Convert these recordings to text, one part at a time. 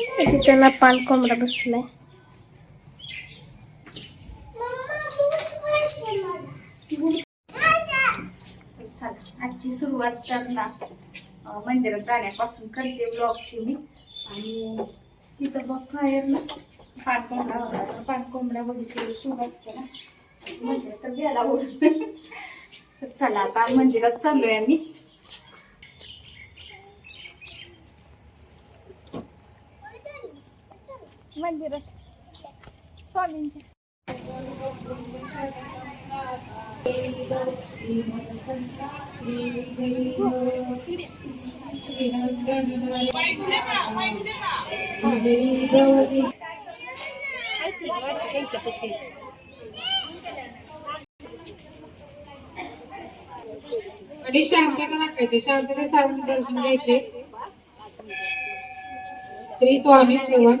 त्याला ना पान कोंबडा बसलाय आजची सुरुवात तर ना मंदिरात जाण्यापासून करते ब्लॉगची मी. आणि तिथं बघ बाहेर ना पान कोंबडा होता. तर पान कोंबडा शुभ असते ना. मंदिरात तर गेला तर चला आता मंदिरात चाललोय आम्ही. मंदिरात. स्वामींच्या आणि शांतता नाकायचे शांतता सावरून दर्शन घ्यायचे. श्री स्वामी सेवक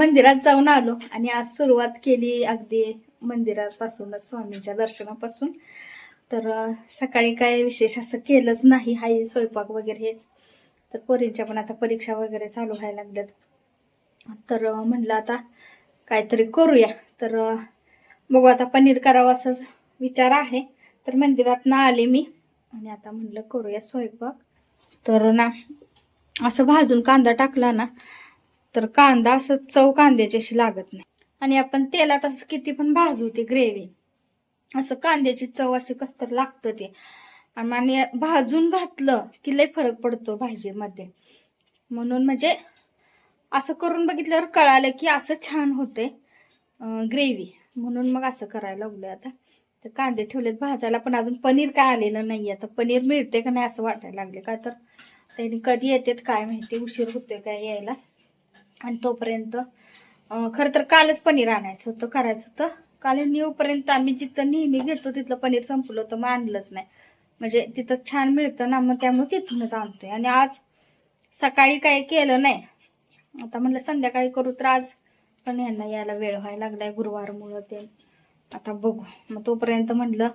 मंदिरात जाऊन आलो आणि आज सुरुवात केली अगदी मंदिरापासूनच स्वामींच्या दर्शनापासून. तर सकाळी काय विशेष असं केलंच नाही हाही स्वयंपाक वगैरे हेच. तर पोरींच्या पण आता परीक्षा वगैरे चालू व्हायला लागल्यात. तर म्हणलं आता काहीतरी करूया. तर बघू आता पनीर करावं असंच विचार आहे. तर मंदिरात ना आले मी आणि आता म्हणलं करूया स्वयंपाक. तर ना असं भाजून कांदा टाकला ना तर कांदा असं चव कांद्याची अशी लागत नाही. आणि आपण तेलात असं किती पण भाजू ते ग्रेव्ही असं कांद्याची चव अशी कस तर लागतं ते. आणि भाजून घातलं की लय फरक पडतो भाजीमध्ये. म्हणून म्हणजे असं करून बघितल्यावर कळालं की असं छान होते ग्रेव्ही म्हणून मग असं करायला लागलोय आता. तर कांदे ठेवलेत भाजायला पण अजून पनीर काय आलेलं नाही आता पनीर मिळते का नाही असं वाटायला लागले का तर? त्यांनी कधी येतात काय माहिती? उशीर होतोय काय यायला? आणि तोपर्यंत खरं तर कालच पनीर आणायचं होतं करायचं होतं. काल न्यूपर्यंत आम्ही जिथं नेहमी घेतो तिथलं पनीर संपलं होतं मग आणलंच नाही. म्हणजे तिथं छान मिळतं ना मग त्यामुळे तिथूनच आणतोय. आणि आज सकाळी काही केलं नाही. आता म्हणलं संध्याकाळी करू तर आज पण यांना यायला वेळ व्हायला लागलाय गुरुवारमुळं ते. आता बघू. मग तोपर्यंत म्हणलं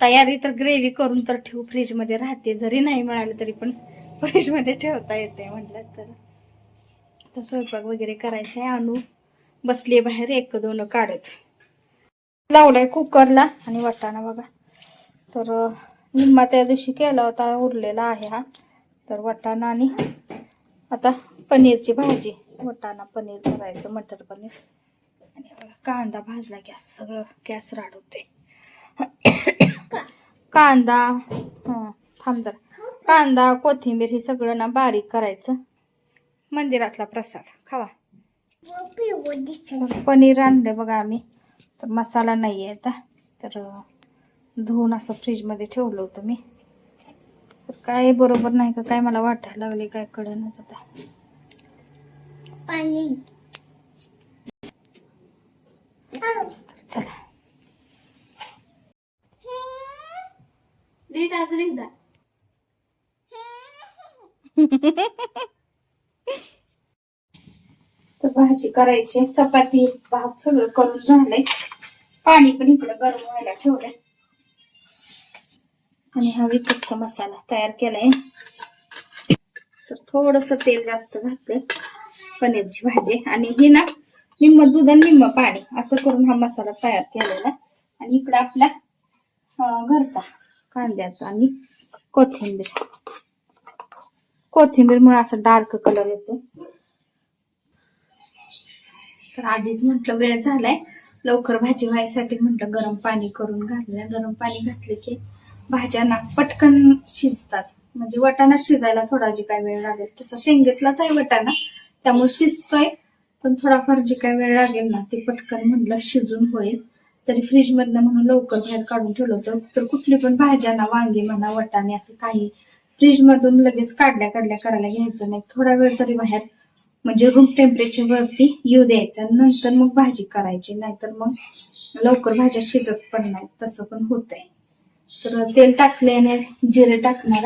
तयारी तर ग्रेव्ही करून तर ठेवू फ्रीजमध्ये राहते. जरी नाही मिळालं तरी पण फ्रीजमध्ये ठेवता येते म्हटलं तर. तर स्वयंपाक वगैरे करायचा आहे आणू. बसली बाहेर एक दोन काढत. लावलाय कुकरला आणि वाटाणा बघा. तर निम्मा त्या दिवशी केला होता उरलेला आहे हा. तर वाटाणा आणि आता पनीरची भाजी. वाटाणा पनीर करायचं मटर पनीर. आणि बघा कांदा भाजला की असं सगळं गॅस राडवते कांदा हां थांब जरा. कांदा कोथिंबीर हे सगळं ना बारीक करायचं. मंदिरातला प्रसाद. खावा. पनीर आणलं बघा आम्ही. तर मसाला नाही आहे आता. तर धुवून असं फ्रीजमध्ये ठेवलं होतं मी. तर काय बरोबर नाही का? काय मला वाटायला लागले काय कळणच आता. पाणी. चला. नीट अजून एकदा भाजी करायची चपाती भात सगळं करून झालंय. पाणी पण इकडं गरम व्हायला ठेवलंय. आणि हा विकतचा मसाला तयार केलाय. तर थोडस तेल जास्त घातलंय पनीरची भाजी. आणि हे ना निम्म दूध आणि निम्म पाणी असं करून हा मसाला तयार केलेला आणि इकडं आपला घरचा कांद्याचा आणि कोथिंबीर. कोथिंबीर मुळे असं डार्क कलर येतो तर आधीच म्हटलं वेळ झालाय. लवकर भाजी व्हायसाठी म्हटलं गरम पाणी करून घालूया गरम पाणी घातले की भाज्यांना पटकन शिजतात. म्हणजे वटाणा शिजायला थोडा जी काय वेळ लागेल. तसा शेंगेतलाच आहे वटाणा त्यामुळे शिजतोय पण थोडाफार जी काय वेळ लागेल ना ती पटकन म्हटलं शिजून होईल. तरी फ्रीज मधनं म्हणून लवकर बाहेर काढून ठेवलं होतं. तर कुठली पण भाज्यांना वांगे वांगी म्हणा वटाणे असं काही फ्रीज मधून लगेच काढल्या काढल्या करायला घ्यायचं नाही. थोडा वेळ तरी बाहेर म्हणजे रूम टेम्परेचर वरती येऊ द्यायचं नंतर मग भाजी करायची नाहीतर मग लवकर भाज्या शिजत पण नाही तसं पण होतंय. तर तेल टाकल्याने जिरे टाकणार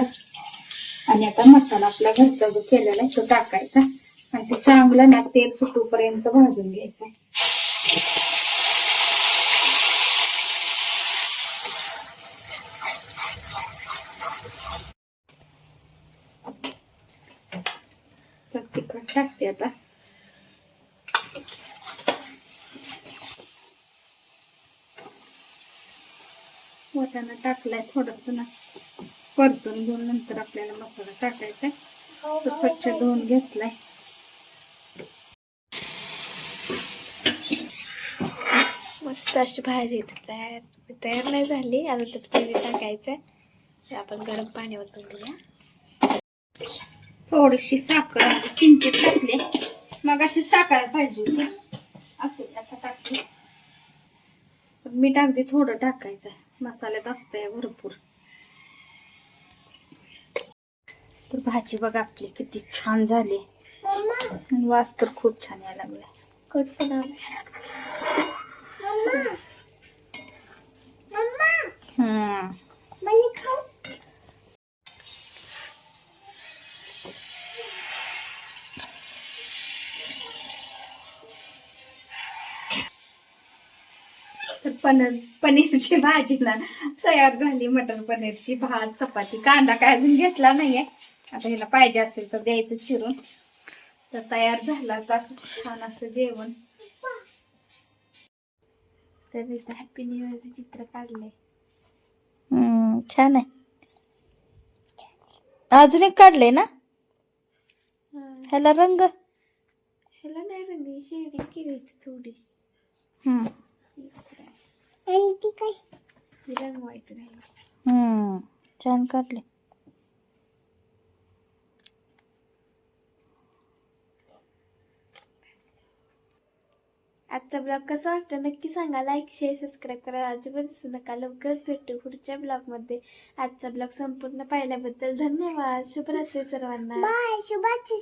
आणि आता मसाला आपला घरचा जो केलेला आहे तो टाकायचा आणि ते चांगलं ना तेल सुटूपर्यंत भाजून घ्यायचं तर तिखट टाकते आता. वाटाणा टाकलाय थोडस ना. परतून घेऊन नंतर आपल्याला मसाला टाकायचा. तो स्वच्छ धुवून घेतलाय. मस्त अशी भाजी तयार तयार नाही झाली. आता ते तेल टाकायचं आपण गरम पाणी ओतून देऊया थोडीशी साखर किंचित टाकले. मग अशी साखर पाहिजे होती. असू आता टाकते. पण टाकते अगदी थोडं टाकायचं मसाल्यात असतंय भरपूर. तर भाजी बघा आपली किती छान झाली. आणि वास तर खूप छान यायला लागलाय. तर पनीर पनीरची भाजी ना तयार झाली मटर पनीरची भात चपाती कांदा काय अजून घेतला नाहीये. आता हिला पाहिजे असेल तर द्यायचं चिरून. तर तयार झाला तर असं छान असं जेवण. तर इथं हॅपी न्यू इयरचे चित्र काढले छान आहे. अजून एक काढलंय ना? ह्याला रंग. ह्याला नाही रंगी शेडिंग केली थोडीशी. हम्म. आणि ती काय? रंगवायचं राहील. हम्म छान काढले. आजचा ब्लॉग कसा वाटतं नक्की सांगा. लाईक शेअर सबस्क्राईब करा अजिबात विसरू नका. लवकरच भेटू पुढच्या ब्लॉगमध्ये आजचा ब्लॉग संपूर्ण पाहिल्याबद्दल धन्यवाद. शुभरात्री सर्वांना. बाय शुभाची